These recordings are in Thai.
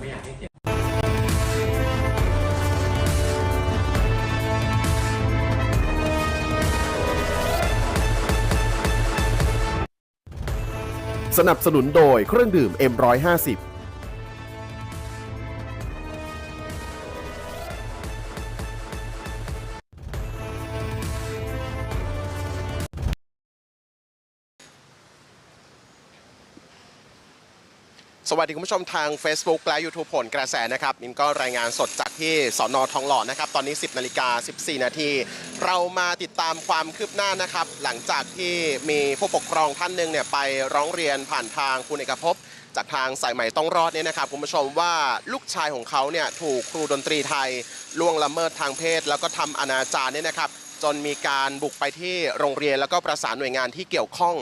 ไม่อยากให้เสียสนับสนุนโดยเครื่องดื่ม M150 สวัสดีคุณผู้ชมทาง Facebook และ YouTube ผลกระแสนะครับมินก็รายงานสดจากที่สอนอทองหล่อนะครับ ตอนนี้ 10นาฬิกา14 นาทีเรามาติดตามความคืบหน้านะครับ หลังจากที่มีผู้ปกครองท่านหนึ่งเนี่ยไปร้องเรียนผ่านทางคุณเอกภพจากทางสายใหม่ต้องรอดเนี่ยนะครับคุณผู้ชมว่าลูกชายของเขาเนี่ยถูกครูดนตรีไทยล่วงละเมิดทางเพศ แล้วก็ทำอนาจารเนี่ยนะครับ จนมีการบุกไปที่โรงเรียนแล้วก็ประสานหน่วยงานที่เกี่ยวข้อง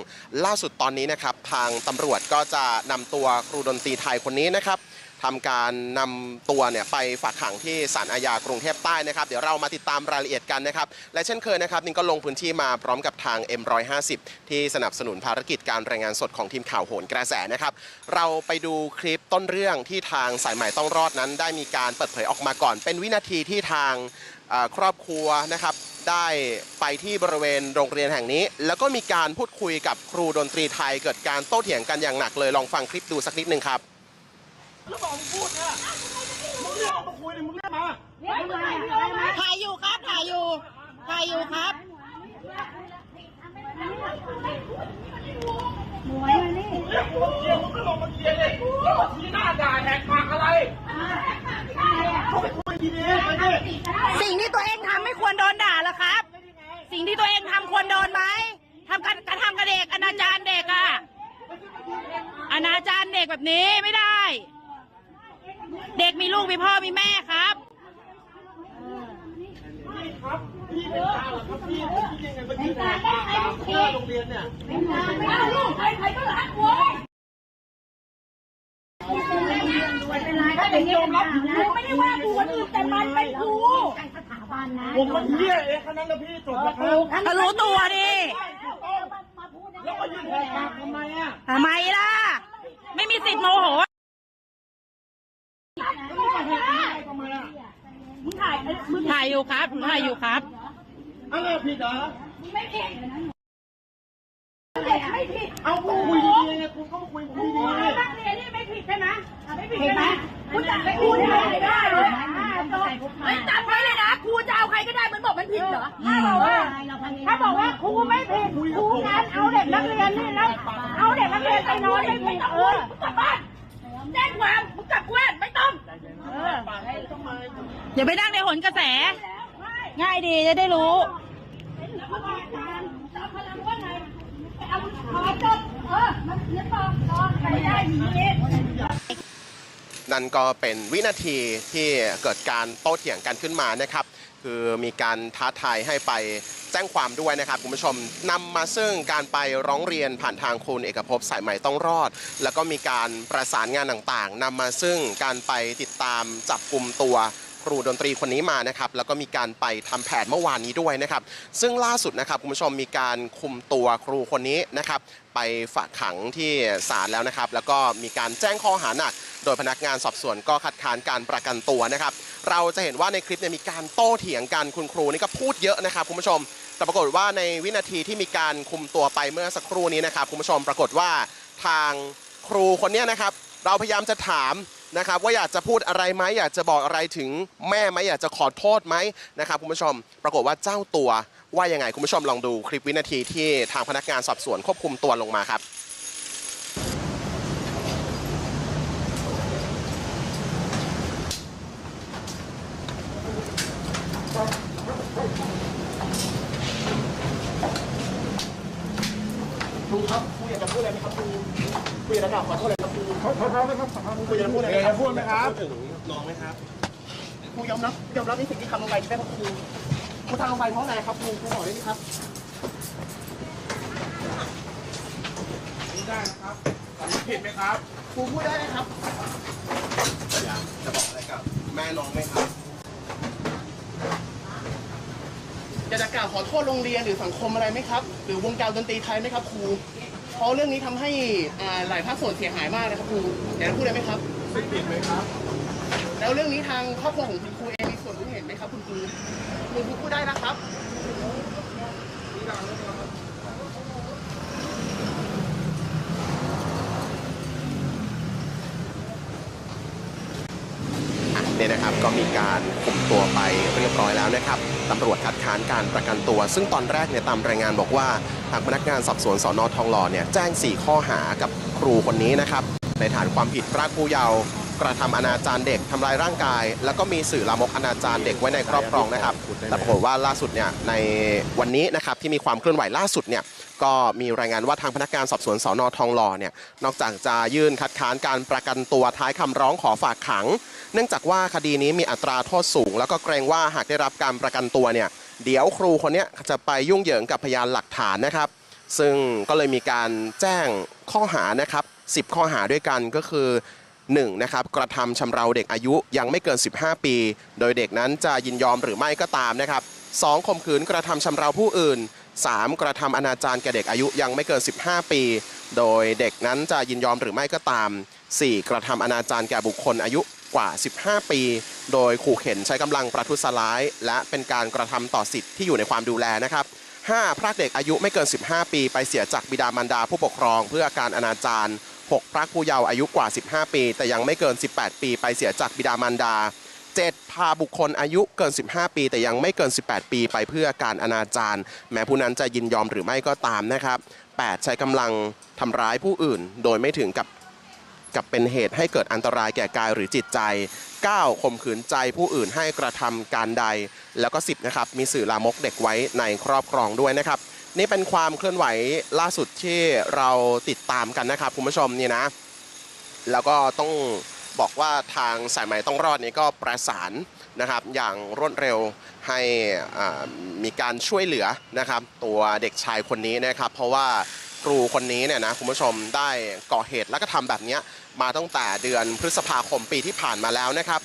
ล่าสุดตอนนี้นะครับ ทางตำรวจก็จะนำตัวครูดนตรีไทยคนนี้นะครับทำการนำตัวเนี่ยไปฝากขังที่ศาลอาญากรุงเทพใต้นะครับ เดี๋ยวเรามาติดตามรายละเอียดกันนะครับ และเช่นเคยนะครับนิงก็ลงพื้นที่มาพร้อมกับทาง M150 ที่สนับสนุนภารกิจการรายงานสดของทีมข่าวโหนกระแสนะครับ เราไปดูคลิปต้นเรื่องที่ทางสายใหม่ต้องรอดนั้น ได้มีการเปิดเผยออกมาก่อน เป็นวินาทีที่ทางครอบครัวนะครับ ได้ไปที่บริเวณโรงเรียนแห่งนี้ แล้วก็มีการพูดคุยกับครูดนตรีไทยเกิดการโต้เถียงกันอย่างหนักเลยลองฟังคลิปดูสักนิดหนึ่งครับแล้วบอกมึงพูดเนี่ยมึงเรียกมาคุยดิมึงเรียกมาถ่ายอยู่ครับถ่ายอยู่ถ่ายอยู่ครับเรียกกูมาเคลียร์มึงก็ลงมาเคลียร์เลยชี้หน้าด่าแหกปากอะไรเขาไปคุยดีๆไปดิสิ่งที่ตัวเอง สิ่งที่ตัวเองทำควรโดนไหมทำการกระทำกับเด็กอนาจารเด็กอะอนาจารเด็กแบบนี้ไม่ได้ เด็กมีลูกมีพ่อมีแม่ครับพี่ครับพี่เป็นเจ้าเหรอครับพี่พี่ยังไงมายืนแหกปากด่าหน้าโรงเรียนเนี่ยถ้าเป็นยอมรับกูไม่ได้ว่ากูคนอื่นแต่มันเป็นกู ผมมันเหี้ยเองแค่นั้นนะพี่จบแล้วครับถ้ารู้ตัวดิแล้วมายืนแหกปากทำไมอะทำไมล่ะ ไม่มีสิทธิ์โมโหแล้วมึงมาแหกปากทำไมอะถ่ายอยู่ครับถ่ายอยู่ครับอะไรผิดเหรอไม่ผิดเด็กไม่ผิดเอากูคุยดีๆไงกูก็มาคุยผมดีๆนักเรียนนี่ไม่ผิดใช่ไหมไม่ผิดใช่ไหมคุณจับไปคุณไม่ได้เลยไม่จับไว้เลยนะ ครูจะเอาใครก็ได้มันบอกมันผิดเหรอถ้าบอกว่าถ้าบอกว่าครูไม่ผิดครูงั้นเอาเด็กนักเรียนนี่แล้วเอาเด็กนักเรียนไปนอนไม่ผิดเออกลับบ้านแจ้งความมึงกลับบ้านไม่ต้องอย่าไปนั่งในหนกระแส ง่ายดีจะได้รู้นั่นก็เป็นวินาทีที่เกิดการโต้เถียงกันขึ้นมานะครับ คือมีการท้าทายให้ไปแจ้งความด้วยนะครับคุณผู้ชมนำมาซึ่งการไปร้องเรียนผ่านทางคุณเอกภพสายใหม่ต้องรอด แล้วก็มีการประสานงานต่างๆนำมาซึ่งการไปติดตามจับกลุ่มตัวครูดนตรีคนนี้มานะครับแล้วก็มีการไปทำแผนเมื่อวานนี้ด้วยนะครับ ซึ่งล่าสุดนะครับคุณผู้ชมมีการคุมตัวครูคนนี้นะครับ ไปฝากขังที่ศาลแล้วนะครับ แล้วก็มีการแจ้งข้อหาหนัก โดยพนักงานสอบสวนก็คัดค้านการประกันตัวนะครับ เราจะเห็นว่าในคลิปเนี่ยมีการโต้เถียงกันคุณครูนี่ก็พูดเยอะนะครับคุณผู้ชม แต่ปรากฏว่าในวินาทีที่มีการคุมตัวไปเมื่อสักครู่นี้นะครับคุณผู้ชมปรากฏว่าทางครูคนนี้นะครับ เราพยายามจะถามนะครับว่าอยากจะพูดอะไรไหมอยากจะบอกอะไรถึงแม่ไหมอยากจะขอโทษไหมนะครับคุณผู้ชม ปรากฏว่าเจ้าตัวว่ายังไงคุณผู้ชมลองดูคลิปวินาทีที่ทางพนักงานสอบสวนควบคุมตัวลงมาครับ ครูครับครูอยากจะพูดอะไรไหมครับครูครูอยากจะกล่าวขอโทษอะไรครับครูขอโทษไหมครับขอโทษครูอยากจะพูดอะไรอยากจะพูดไหมครับถึงน้องไหมครับครูยอมรับยอมรับในสิ่งที่ทำลงไปใช่ไหมครับครูครูทำลงไปเพราะอะไรครับครูครูบอกได้ไหมครับพูดได้นะครับผิดไหมครับครูพูดได้ไหมครับอยากจะบอกอะไรกับแม่น้องไหมครับอยากจะกล่าวขอโทษโรงเรียนหรือสังคมอะไรไหมครับ หรือวงการดนตรีไทยไหมครับครู เพราะเรื่องนี้ทำให้หลายภาคส่วนเสียหายมากนะครับครูอยากจะพูดได้ไหมครับ ไม่ผิดไหมครับ แล้วเรื่องนี้ทางครอบครัวของคุณครูเองมีส่วนรู้เห็นไหมครับ คุณครูคุณครูพูดได้นะครับเนี่ยนะครับก็มีการคุมตัวไปเรียบร้อยแล้วนะครับตำรวจครับ ค้านการประกันตัว ซึ่งตอนแรกเนี่ยตามรายงานบอกว่าทางพนักงานสอบสวนสอนอทองหล่อเนี่ยแจ้ง 4 ข้อหากับครูคนนี้นะครับ ในฐานความผิดพรากผู้เยาว์กระทำอนาจารเด็กทำลายร่างกาย แล้วก็มีสื่อลามกอนาจารเด็กไว้ในครอบครองนะครับแต่ปรากฏว่าล่าสุดเนี่ยในวันนี้นะครับที่มีความเคลื่อนไหวล่าสุดเนี่ยก็มีรายงานว่าทางพนักงานสอบสวนสอนอทองหล่อเนี่ยนอกจากจะยื่นคัดค้านการประกันตัวท้ายคำร้องขอฝากขัง เนื่องจากว่าคดีนี้มีอัตราโทษสูง แล้วก็เกรงว่าหากได้รับการประกันตัวเนี่ย เดี๋ยวครูคนนี้จะไปยุ่งเหยิงกับพยานหลักฐานนะครับ ซึ่งก็เลยมีการแจ้งข้อหานะครับ10 ข้อหาด้วยกันก็คือ 1. นะครับกระทำชำเราเด็กอายุยังไม่เกิน 15 ปี โดยเด็กนั้นจะยินยอมหรือไม่ก็ตามนะครับ 2. ข่มขืนกระทำชำเราผู้อื่น 3. กระทำอนาจารแก่เด็กอายุยังไม่เกิน 15 ปี โดยเด็กนั้นจะยินยอมหรือไม่ก็ตาม 4. กระทำอนาจารแก่บุคคลอายุ กว่า 15 ปี โดยขู่เข็นใช้กำลังประทุษร้าย และเป็นการกระทำต่อสิทธิ์ที่อยู่ในความดูแลนะครับ 5. พรากเด็กอายุไม่เกิน 15 ปี ไปเสียจากบิดามารดาผู้ปกครอง เพื่อการอนาจาร 6. พรากผู้เยาว์อายุกว่า 15 ปี แต่ยังไม่เกิน 18 ปี ไปเสียจากบิดามารดา 7. พาบุคคลอายุเกิน 15 ปี แต่ยังไม่เกิน 18 ปี ไปเพื่อการอนาจารแม้ผู้นั้นจะยินยอมหรือไม่ก็ตามนะครับ 8. ใช้กำลังทำร้ายผู้อื่น โดยไม่ถึงกับ กับเป็นเหตุให้เกิดอันตรายแก่กายหรือจิตใจ 9. ข่มขืนใจผู้อื่นให้กระทำการใด แล้วก็ 10 นะครับ มีสื่อลามกเด็กไว้ในครอบครองด้วยนะครับ นี่เป็นความเคลื่อนไหวล่าสุดที่เราติดตามกันนะครับคุณผู้ชมนี่นะ แล้วก็ต้องบอกว่าทางสายไหมต้องรอดนี้ก็ประสานนะครับ อย่างรวดเร็วให้มีการช่วยเหลือนะครับ ตัวเด็กชายคนนี้นะครับ เพราะว่า ครูคนนี้เนี่ยนะคุณผู้ชมได้ก่อเหตุและก็ทำแบบนี้มาตั้งแต่เดือนพฤษภาคมปีที่ผ่านมาแล้วนะครับ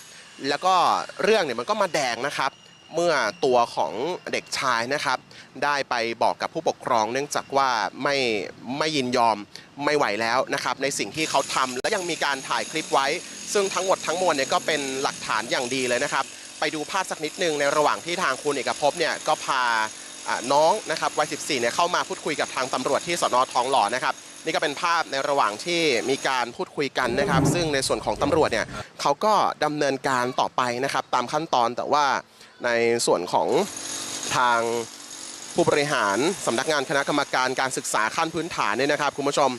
แล้วก็เรื่องเนี่ยมันก็มาแดงนะครับ เมื่อตัวของเด็กชายนะครับ ได้ไปบอกกับผู้ปกครอง เนื่องจากว่าไม่ไม่ยินยอมไม่ไหวแล้วนะครับ ในสิ่งที่เขาทำและยังมีการถ่ายคลิปไว้ ซึ่งทั้งหมดทั้งมวลเนี่ยก็เป็นหลักฐานอย่างดีเลยนะครับ ไปดูภาพสักนิดนึงในระหว่างที่ทางคุณเอกภพเนี่ยก็พา น้องนะครับวัย 14 เนี่ยเข้ามาพูดคุยกับทางตำรวจที่สนทองหล่อนะครับนี่ก็เป็นภาพในระหว่างที่มีการพูดคุยกันนะครับ ซึ่งในส่วนของตำรวจเนี่ยเขาก็ดำเนินการต่อไปนะครับ ตามขั้นตอนแต่ว่าในส่วนของทางผู้บริหารสำนักงานคณะกรรมการการศึกษาขั้นพื้นฐานเนี่ยนะครับคุณผู้ชม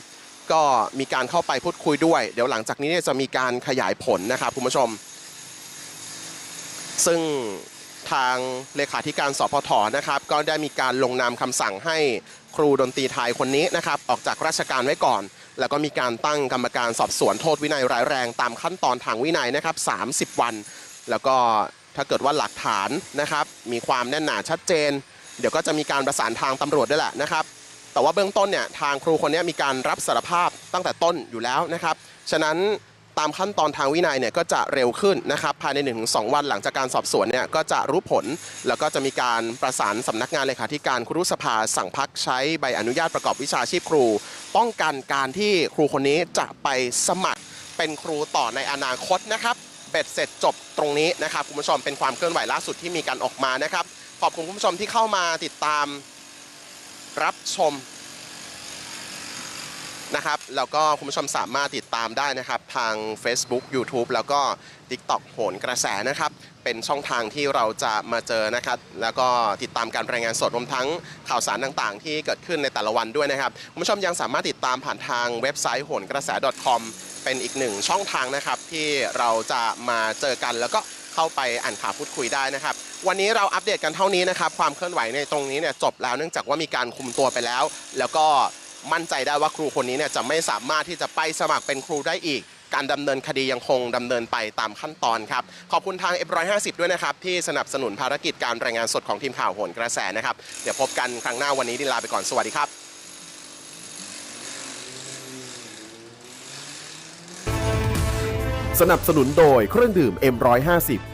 ก็มีการเข้าไปพูดคุยด้วย เดี๋ยวหลังจากนี้เนี่ยจะมีการขยายผลนะครับคุณผู้ชม ซึ่ง ทางเลขาธิการสพทนะครับ ก็ได้มีการลงนามคำสั่งให้ครูดนตรีไทยคนนี้นะครับ ออกจากราชการไว้ก่อน แล้วก็มีการตั้งกรรมการสอบสวนโทษวินัยร้ายแรงตามขั้นตอนทางวินัยนะครับ 30 วัน แล้วก็ถ้าเกิดว่าหลักฐานนะครับ มีความแน่นหนาชัดเจน เดี๋ยวก็จะมีการประสานทางตำรวจด้วยแหละนะครับแต่ว่าเบื้องต้นเนี่ยทางครูคนนี้มีการรับสารภาพตั้งแต่ต้นอยู่แล้วนะครับ ฉะนั้น ตามขั้นตอนทางวินัยเนี่ยก็จะเร็วขึ้นนะครับภายใน 1-2 วันหลังจากการสอบสวนเนี่ยก็จะรู้ผล แล้วก็จะมีการประสานสำนักงานเลขาธิการครุสภาสั่งพักใช้ใบอนุญาตประกอบวิชาชีพครู ป้องกันการที่ครูคนนี้จะไปสมัครเป็นครูต่อในอนาคตนะครับเบ็ดเสร็จจบตรงนี้นะครับคุณผู้ชมเป็นความเคลื่อนไหวล่าสุดที่มีการออกมานะครับขอบคุณคุณผู้ชมที่เข้ามาติดตามรับชม นะครับ แล้วก็คุณผู้ชมสามารถติดตามได้นะครับ ทาง Facebook YouTube แล้วก็ TikTok โหนกระแสนะครับ เป็นช่องทางที่เราจะมาเจอนะครับ แล้วก็ติดตามการรายงานสดรวมทั้งข่าวสารต่างๆ ที่เกิดขึ้นในแต่ละวันด้วยนะครับคุณผู้ชมยังสามารถติดตามผ่านทางเว็บไซต์โหนกระแส .com เป็นอีกหนึ่งช่องทางนะครับ ที่เราจะมาเจอกันแล้วก็เข้าไปอ่านข่าวพูดคุยได้นะครับ วันนี้เราอัปเดตกันเท่านี้นะครับ ความเคลื่อนไหวในตรงนี้เนี่ยจบแล้วเนื่องจากว่ามีการคุมตัวไปแล้ว แล้วก็ มั่นใจได้ว่าครูคนนี้เนี่ยจะไม่สามารถที่จะไปสมัครเป็นครูได้อีก การดำเนินคดียังคงดำเนินไปตามขั้นตอนครับ ขอบคุณทาง F150 ด้วยนะครับ ที่สนับสนุนภารกิจการรายงานสดของทีมข่าวโหนกระแสนะครับ เดี๋ยวพบกันครั้งหน้าวันนี้ดินลาไปก่อนสวัสดีครับสนับสนุนโดยเครื่องดื่ม M150